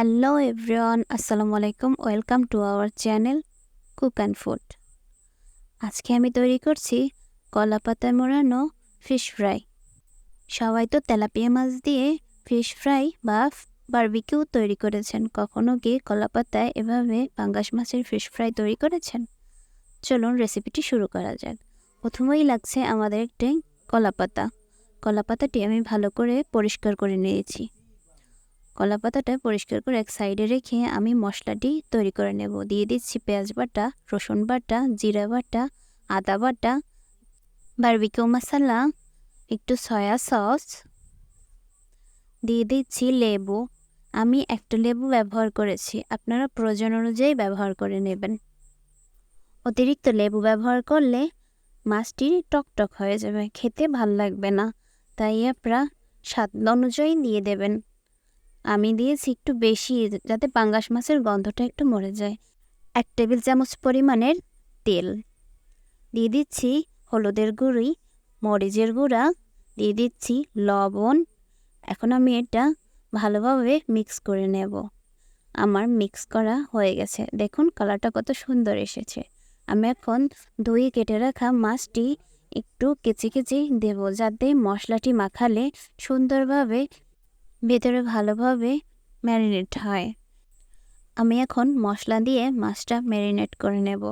Hello everyone আসসালামু আলাইকুম welcome to our channel cook and food আজকে আমি তৈরি করছি কলা পাতায় মোড়ানো ফিশ ফ্রাই সবাই তো তেলাপিয়া মাছ দিয়ে ফিশ ফ্রাই বা বারবিকিউ তৈরি করেছেন। কখনো কি কলা পাতায় এভাবে পাঙ্গাস মাছের ফিশ ফ্রাই তৈরি করেছেন? চলুন রেসিপিটি শুরু করা যাক। প্রথমেই লাগছে আমাদের একটি কলা পাতা কলা পাতাটি আমি ভালো করে পরিষ্কার করে নিয়েছি। কলা পাতাটা পরিষ্কার করে এক সাইডে রেখে আমি মশলাটি তৈরি করে নেব। দিয়ে দিচ্ছি পেঁয়াজ বাটা, রসুন বাটা, জিরা বাটা, আদা বাটা, বারবিকিউ মশলা, একটু সয়া সস, দিয়ে দিচ্ছি লেবু। আমি একটা লেবু ব্যবহার করেছি, আপনারা প্রয়োজন অনুযায়ী ব্যবহার করে নেবেন। অতিরিক্ত লেবু ব্যবহার করলে মাছটি টকটক হয়ে যাবে, খেতে ভালো লাগবে না, তাই আপনারা স্বাদ অনুযায়ী দিয়ে দেবেন। আমি দিয়েছি একটু বেশি, যাতে পাঙ্গাস মাছের গন্ধটা একটু মরে যায়। এক টেবিল চামচ পরিমাণের তেল। দিয়ে দিচ্ছি হলুদের গুঁড়ি, মরিচের গুঁড়া, দিয়ে দিচ্ছি লবণ। এখন আমি এটা ভালোভাবে মিক্স করে নেব। আমার মিক্স করা হয়ে গেছে। দেখুন, কালারটা কত সুন্দর এসেছে। আমি এখন ধুয়ে কেটে রাখা মাছটি একটু কেচি কেচি দেব, যাতে মশলাটি মাখালে সুন্দরভাবে ভেতরে ভালোভাবে ম্যারিনেট হয়। আমি এখন মশলা দিয়ে মাছটা ম্যারিনেট করে নেব।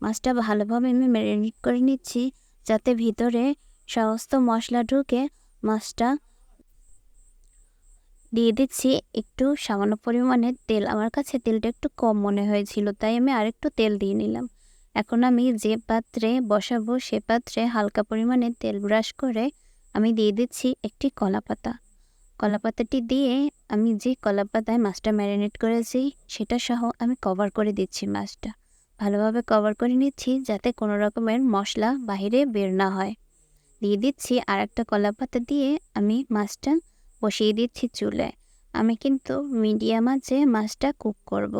মাছটা ভালোভাবে আমি ম্যারিনেট করে নিচ্ছি যাতে ভিতরে সমস্ত মশলা ঢুকে মাছটা দিয়ে দিচ্ছি একটু সামান্য পরিমাণে তেল। আমার কাছে তেলটা একটু কম মনে হয়েছিল, তাই আমি আরেকটু তেল দিয়ে নিলাম। এখন আমি যে পাত্রে বসাবো সে পাত্রে হালকা পরিমাণে তেল ব্রাশ করে আমি দিয়ে দিচ্ছি একটি কলা পাতা কলাপাতাটি দিয়ে আমি যে কলাপাতায় মাছটা ম্যারিনেট করেছি, সেটা সহ আমি কভার করে দিচ্ছি মাছটা। ভালোভাবে কভার করে নিচ্ছি যাতে কোনো রকমের মশলা বাহিরে বের না হয়। দিয়ে দিচ্ছি আর একটা কলাপাতা দিয়ে আমি মাছটা বসিয়ে দিচ্ছি চুলে। আমি কিন্তু মিডিয়াম আঁচে মাছটা কুক করব।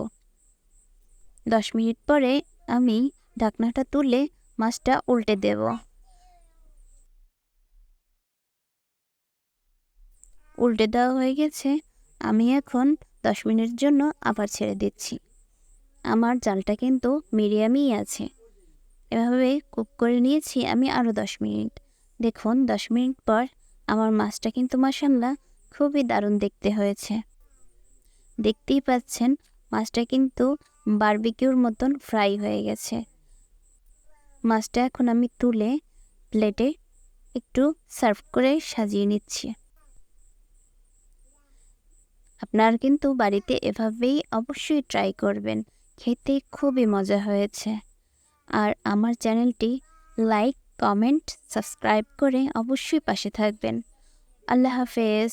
দশ মিনিট পরে আমি ঢাকনাটা তুলে মাছটা উল্টে দেব। উল্টে দেওয়া হয়ে গেছে। আমি এখন দশ মিনিটের জন্য আবার ছেড়ে দিচ্ছি। আমার জালটা কিন্তু মিডিয়ামই আছে। এভাবে কুক করে নিয়েছি আমি আরও দশ মিনিট। দেখুন, দশ মিনিট পর আমার মাছটা কিন্তু মাসাল্লাহ খুবই দারুণ দেখতে হয়েছে। দেখতেই পাচ্ছেন, মাছটা কিন্তু বারবিকিউর মতন ফ্রাই হয়ে গেছে। মাছটা এখন আমি তুলে প্লেটে একটু সার্ভ করে সাজিয়ে নিচ্ছি। আপনার কিন্তু বাড়িতে এভাবেই অবশ্যই ট্রাই করবেন। খেতে খুবই মজা হয়েছে। আর আমার চ্যানেলটি লাইক কমেন্ট সাবস্ক্রাইব করে অবশ্যই পাশে থাকবেন। আল্লাহ হাফেজ।